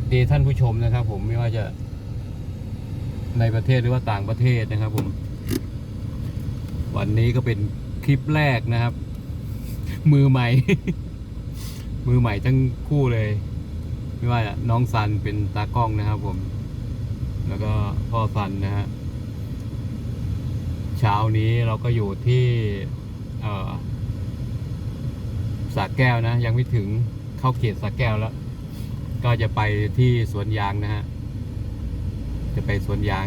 วัสดีท่านผู้ชมนะครับ ผมไม่ว่าจะในประเทศหรือว่าต่างประเทศนะครับ ผม วันนี้ก็เป็นคลิปแรกนะครับ มือใหม่ มือใหม่ทั้งคู่เลย ไม่ว่าน้องซันเป็นตากล้องนะครับ ผม แล้วก็พ่อซันนะฮะเช้านี้เราก็อยู่ที่สระแก้วนะ ยังไม่ถึงเข้าเขตสระแก้วแล้ว ก็จะไปที่สวนยางนะฮะ จะไปสวนยาง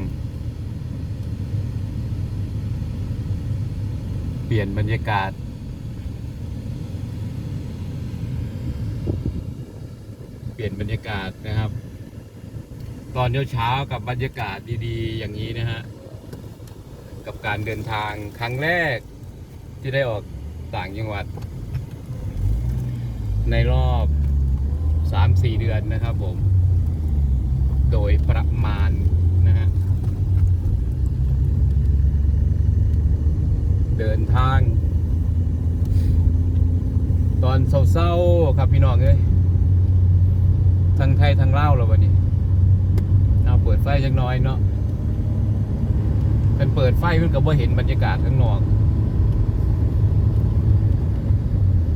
เปลี่ยนบรรยากาศ เปลี่ยนบรรยากาศนะครับ ตอนเช้ากับบรรยากาศดีๆ อย่างนี้นะฮะ กับการเดินทางครั้งแรกที่ได้ออกต่างจังหวัด ในรอบ 3-4 เดือนนะครับผม โดยประมาณนะฮะเดินทาง ตอนเศร้าๆครับพี่น้องเอ้ยทั้งไทยทั้งเล่าวแล้ววันนี้เอาเปิดไฟจังน้อยเนาะเป็นเปิดไฟมันก็บ่เห็นบรรยากาศข้างนอก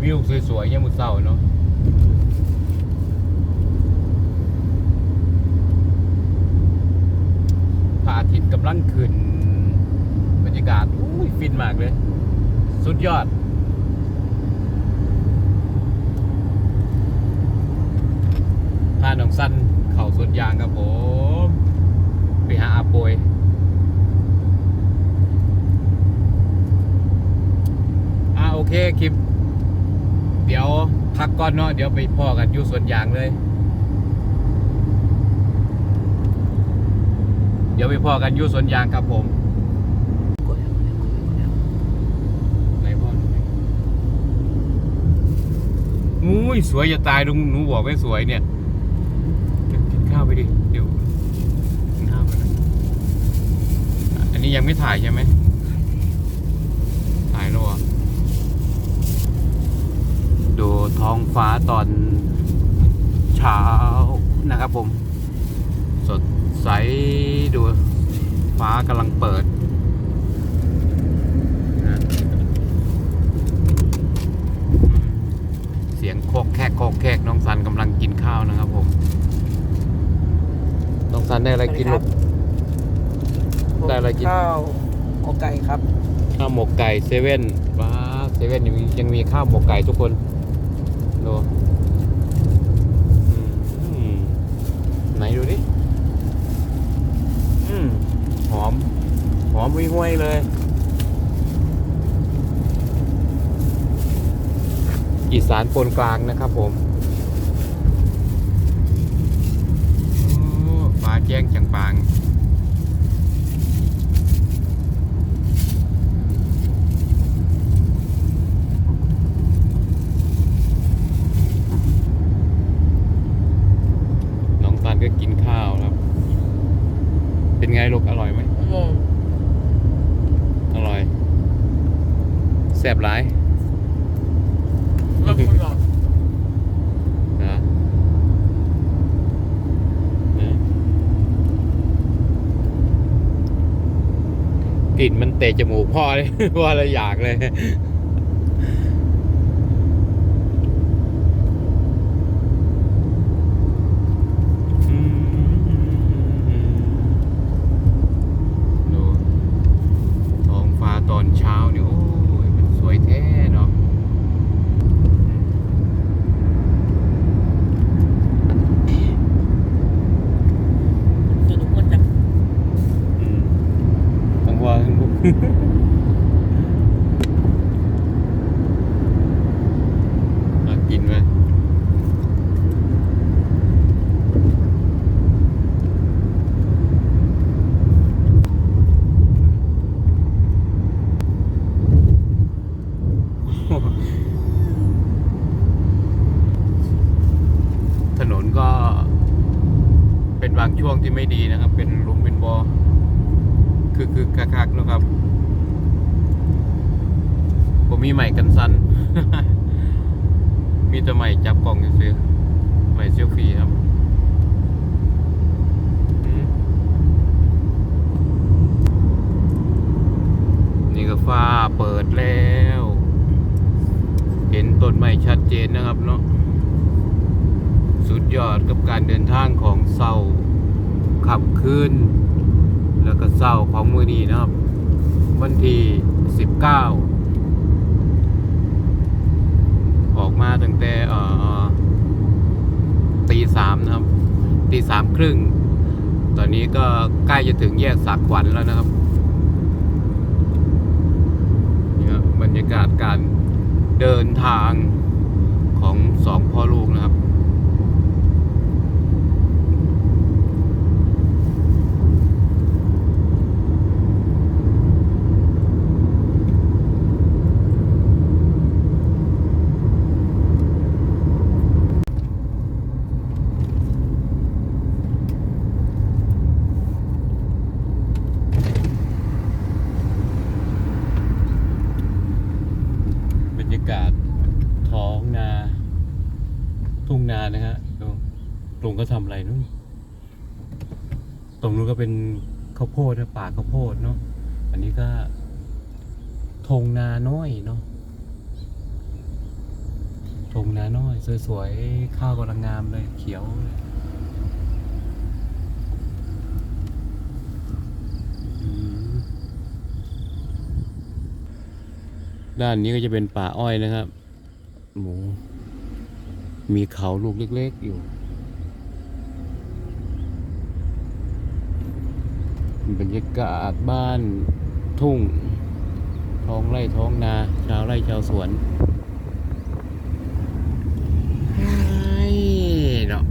วิวสวยๆเนี่ยามมุดเศร้าเนาะ พระอาทิตย์ กำลังขึ้น บรรยากาศอุ้ยฟินมากเลย สุดยอด พาน้องสั้นเข่าสวนยางครับผม ไปหาอาปวยอ่าโอเคคลิป เดี๋ยวพักก่อนเนาะเดี๋ยวไปพ่อกันอยู่สวนยางเลย เดี๋ยวไปพ่อกันอยู่สวนยางครับผมไหนพ่ออุ้ยสวยจะตายลุงหนูบอกไม่สวยเนี่ยกินข้าวไปดิเดี๋ยวกินข้าวไปนะอันนี้ยังไม่ถ่ายใช่ไหมถ่ายแล้วเหรอดูท้องฟ้าตอนเช้านะครับผม สด ใสดู ฟ้ากำลังเปิดนะเสียงโคกแคกโคกแคกน้องซันกำลังกินข้าวนะครับผม น้องซันได้อะไรกินลูก ได้อะไรกิน ข้าวหมกไก่ครับ ข้าวหมกไก่เซเว่นว้าเซเว่นยังมียังมีข้าวหมกไก่ทุกคนดูอืมไหนดูดิ อืมหอม หอมห้วยเลย อีสานปนกลางนะครับผมโอ้ฟ้าแจ้งจังปาง น้องตันก็กินข้าวครับ เป็นไงลูกอร่อยไหม อืม อร่อย แซ่บหลาย แล้วคุณล่ะ นะนะกลิ่นมัน เตะจมูกพ่อเลยว่าอะไรอยากเลย ดูท้องฟ้าตอนเช้าเนี่ยโอ้ยมันสวยแท้เนาะ จะทุกคนจะ อืมทั้งว่าทั้งลูก มากินไหมถนนก็เป็นบางช่วงที่ ไม่ดีนะครับ เป็นลุมเป็นบอ่อคือคือคักๆนะครับ ผมมีใหม่กันสันมีแต่ใหม่จับกล่องซื้อใหม่เซลฟี่ครับนี่ก็ฟ้าเปิดแล้ว เห็นต้นไม้ชัดเจนนะครับเนาะ สุดยอดกับการเดินทางของเศร้า ขับคืนแล้วก็เศร้าของมือนี้นะครับ วันที่ 19 ออกมาตั้งแต่ตีสามนะครับตีสามครึ่ง ตอนนี้ก็ใกล้จะถึงแยกสักขวัญแล้วนะครับนี่ครับบรรยากาศการเดินทางสองพ่อลูกนะครับ บรรยากาศท้องนา ทุ่งนานะฮะดูตรงก็ทำอะไรนู้นตรงนู้นก็ เป็นข้าวโพดนะป่าข้าวโพดเนาะอันนี้ก็ทงนาน้อยเนาะทงนาน้อย สวยๆ ข้าวกำลังงามเลยเขียวเลยด้านนี้ก็จะเป็นป่าอ้อยนะครับ หมู มีเขาลูกเล็ก ๆ อยู่ บรรยากาศบ้านทุ่ง ท้องไร่ท้องนา ชาวไร่ชาวสวนไอ้เนาะ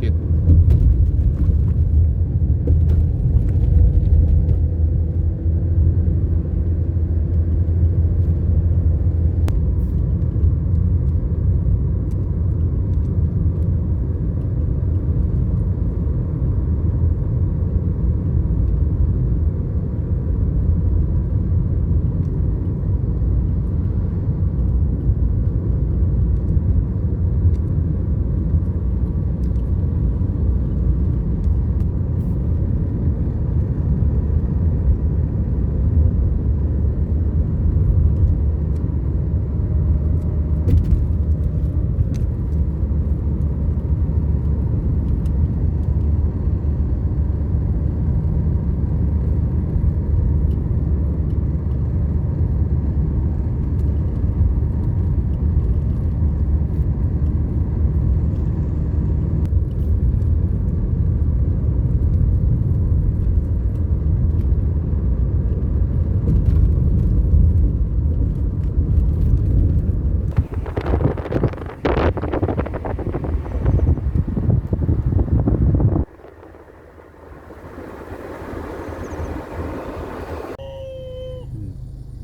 จึก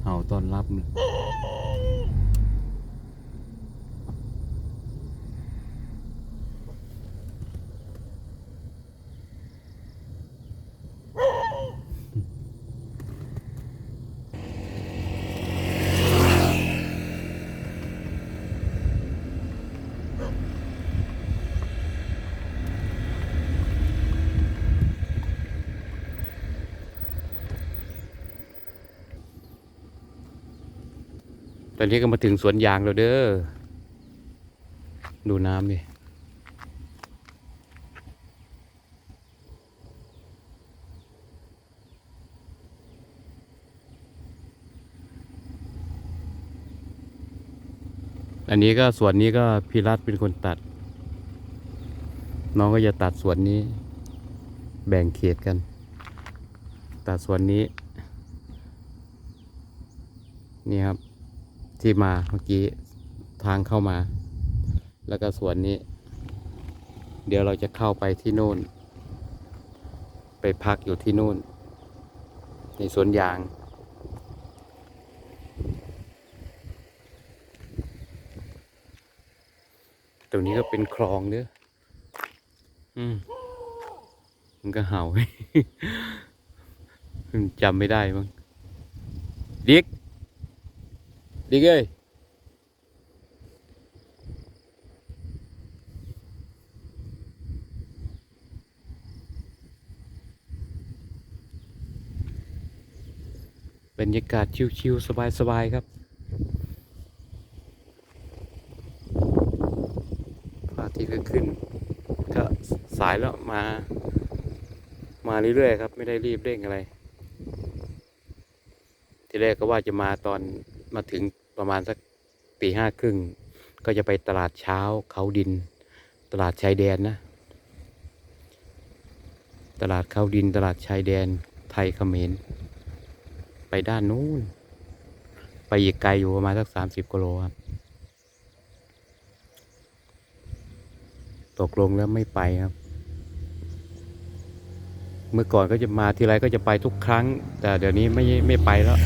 เห่าต อนรับ ตอนนี้ก็มาถึงสวนยางแล้วเด้อ ดูน้ำดิอันนี้ก็สวนนี้ก็พี่รัฐเป็นคนตัด น้องก็จะตัดสวนนี้ แบ่งเขตกัน ตัดสวนนี้ นี่ครับ ที่มาเมื่อกี้ทางเข้ามา แล้วก็สวนนี้ เดี๋ยวเราจะเข้าไปที่โน่น ไปพักอยู่ที่นู่น ในสวนยาง ตรงนี้ก็เป็นคลองเด้ออืมมันก็เห่าจำไม่ได้มั้งดิกดิก เอ้ยบรรยากาศชิวๆสบายๆครับพระอาทิตย์ก็ขึ้น ก็สายแล้วมา มาเรื่อยๆครับ ไม่ได้รีบเร่งอะไร ทีแรกก็ว่าจะมาตอนมาถึง ประมาณสักตีห้าครึ่งก็จะไปตลาดเช้าเขาดิน ตลาดชายแดนนะ ตลาดเขาดินตลาดชายแดนไทยเขมรไปด้านนู้น ไปอีกไกลอยู่ประมาณสักสามสิบกิโลครับตกลงแล้วไม่ไปครับ เมื่อก่อนก็จะมาทีไรก็จะไปทุกครั้ง แต่เดี๋ยวนี้ไม่ไม่ไปแล้ว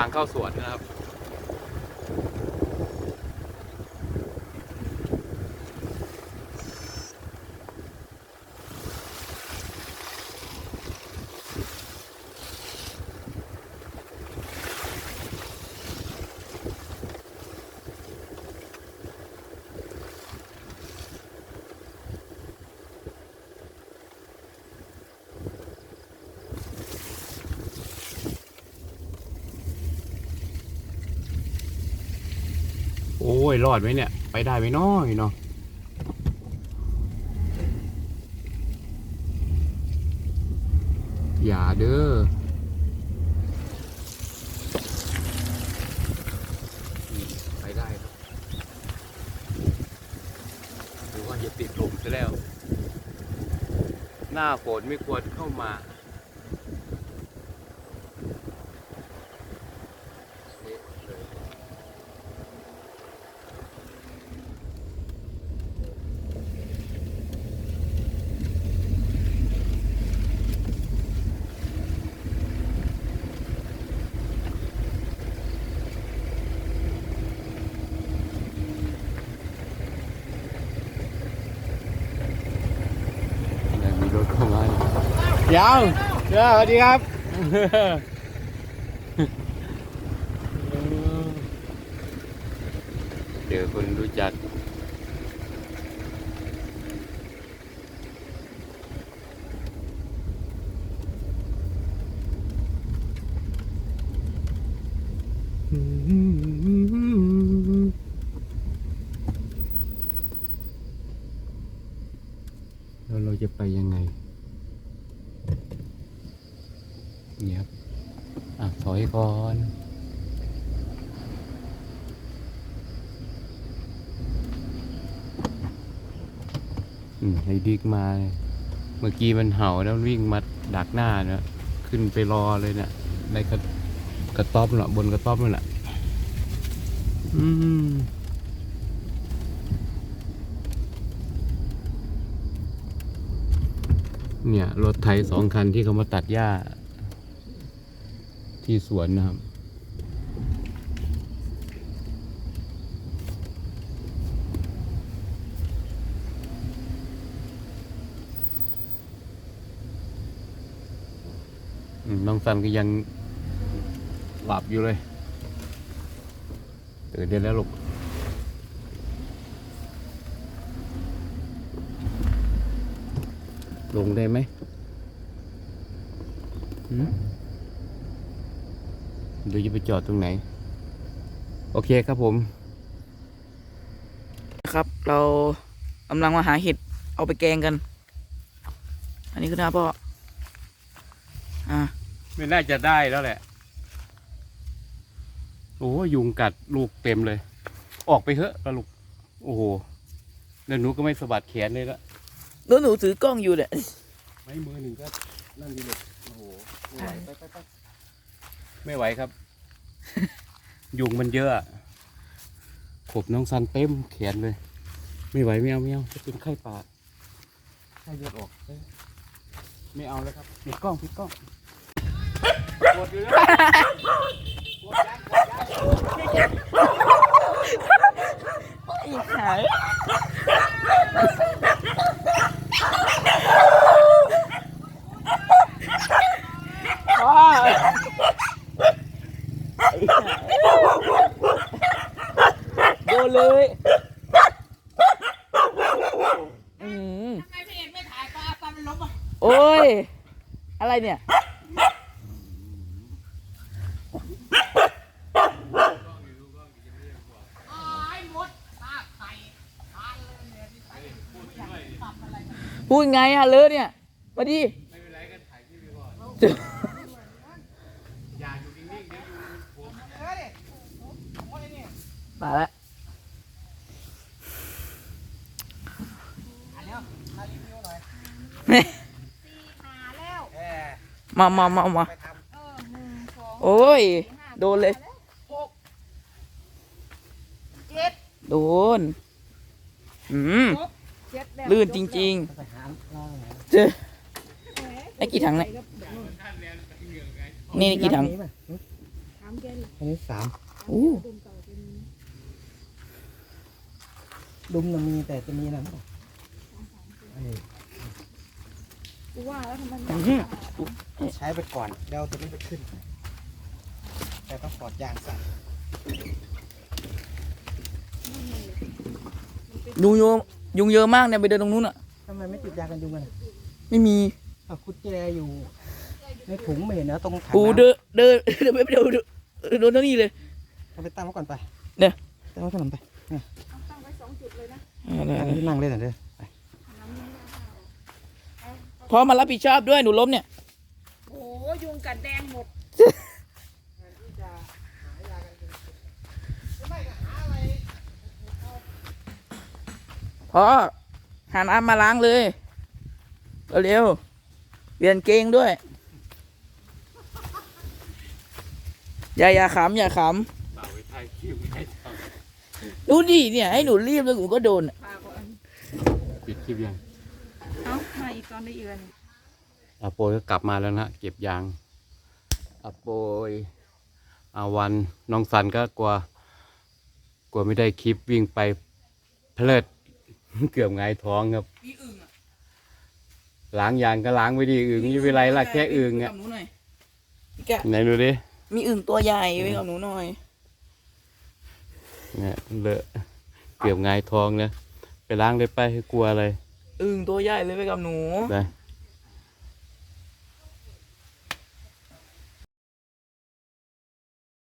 างเข้าสวนนะครับ ยรอดไหมเนี่ย ไปได้ไหมน้อยเนาะอย่าเด้อไปได้ครับหรือว่าจะติดลมซะแล้ว หน้าฝนไม่ควรเข้ามา ยังมีรถเข้ามาเดี๋ ยวเดี๋ยวสวัสดีครับเดี๋ยวคนรู้จัก แล้วเราจะไปยังไง เนี่ยครับ อะถอยก่อนอืมให้ดิกมา เมื่อกี้มันเห่าแล้ววิ่งมาดักหน้าเนะขึ้นไปรอเลยเนะี่ยในกระกระต๊อบน่ะบนกระต๊อบนั่นแหละอืมเนี่ย รถไถสองคันที่เขามาตัดหญ้า ที่สวนนะครับ น้องสันก็ยังหลับอยู่เลย ตื่นได้แล้วลูกลงได้ไหมอืม มหรือจะไปจอดตรงไหน โอเคครับผม ครับเรากำลังมาหาเห็ดเอาไปแกงกัน อันนี้คือหน้าพ่ออ่าไม่น่าจะได้แล้วแหละ โอ้ยุงกัดลูกเต็มเลย ออกไปเถอะปลาลูก โอ้โหแล้วหนูก็ไม่สะบัดแขนเลยละแล้วหนูถือกล้องอยู่เนี่ย ไม่มือหนึ่งก็นั่นดีเลยโอ้โหไม่ไหวไปไปไป ไม่ไหวครับ ยุงมันเยอะอะขบน้องซันเต็มแขนเลย ไม่ไหวไม่เอาไม่เอาจะเป็นไข้ป่าไข้เลือดออกเอ้ยไม่เอาแล้วครับปิดกล้องปิดกล้องกดอยู่นะอีกหายว้าโดนเลยอืม ทำไมพี่เอกไม่ถ่ายปลาปลามันล้มอะ โอ้ย อะไรเนี่ย อ้ายมดปลาไข่ปลาเลยเนี่ยนี่ไปปรับอะไรกัน พูดไงอะเลอะเนี่ยมาดิไม่เป็นไรก็ถ่ายคลิปไปก่อนเจออย่าอยู่นิ่งๆเดี๋ยวยุงผมเออดิโอ้ยนี่มาแล้วอันเนี้ยมารีวิวหน่อยหาแล้วเออมามามามาไปทเออหนึ่งสองโอ้ยสี่ห้าโดนเลยหกเจ็ดโดน อืมเจ็ดแล้วลื่นจริงำไปหาล่าไหนๆ เจอไอ้กี่ถังเนี่ยนี่นี่กี่ถังถามแกดิอันนี้สามอู้ดุมเก่าเป็นดุมน่ะมีแต่จะมีนะมั้งเออกูว่าแล้วทำไมอื้อหือใช้ไปก่อนเดี๋ยวเอาตัวนี้ไปขึ้น แต่ต้องถอดยางใส่ยุงเยอะยุงเยอะมากเนี่ยไปเดินตรงนู้นอะ ทำไมไม่ติดยางกันยุงกันอะไม่มีเอากุญแจอยู่ ในถุงไม่เห็นนะตรงถังปูน้ำเดินเดินเดินไปเดินเดินโดนเท่านี้เลยเอาไปตั้งไว้ก่อนไปเนี่ย ตั้งไว้ขนมไปเอาตั้งไว้สองจุดเลยนะอะไรอันนี้นั่งเล่นหน่อยเด้อไปน้ำยังไม่ได้เอาพ่อมารับผิดชอบด้วยหนูล้มเนี่ย โอ้โหยุงกัดแดงหมด พ่อ หาน้ำมาล้างเลยเร็วๆเปลี่ยนเกงด้วย อย่าอย่าขำอย่าขเปล่าไปถ่ายคลิปไม่ได้ทำดูดิเนี่ย ให้หนูรีบแล้วหนูก็โดนอะปลาก่อนำปิดคลิปยังเอ้ามาอีกตอนได้อีกอันอาโปยก็กลับมาแล้วนะเก็บยางอาโปยอาวันน้องสันก็กลัว กลัวไม่ได้คลิปวิ่งไปเพลิด เกือบหงายท้องครับมีอึ่งอะล้างยางก็ล้างไม่ดีอึ่งไม่เป็นไรละแค่อึ่งไปอะกับหนูหน่อยพี่แกะไหนดูดิมีอึ่งตัวใหญ่ไปกับหนูหน่อย เนี่ยเลอะเกือบหงายท้องเลยไปล้างเลยไปให้กลัวอะไรอึ่งตัวใหญ่เลยไปกับหนู ไป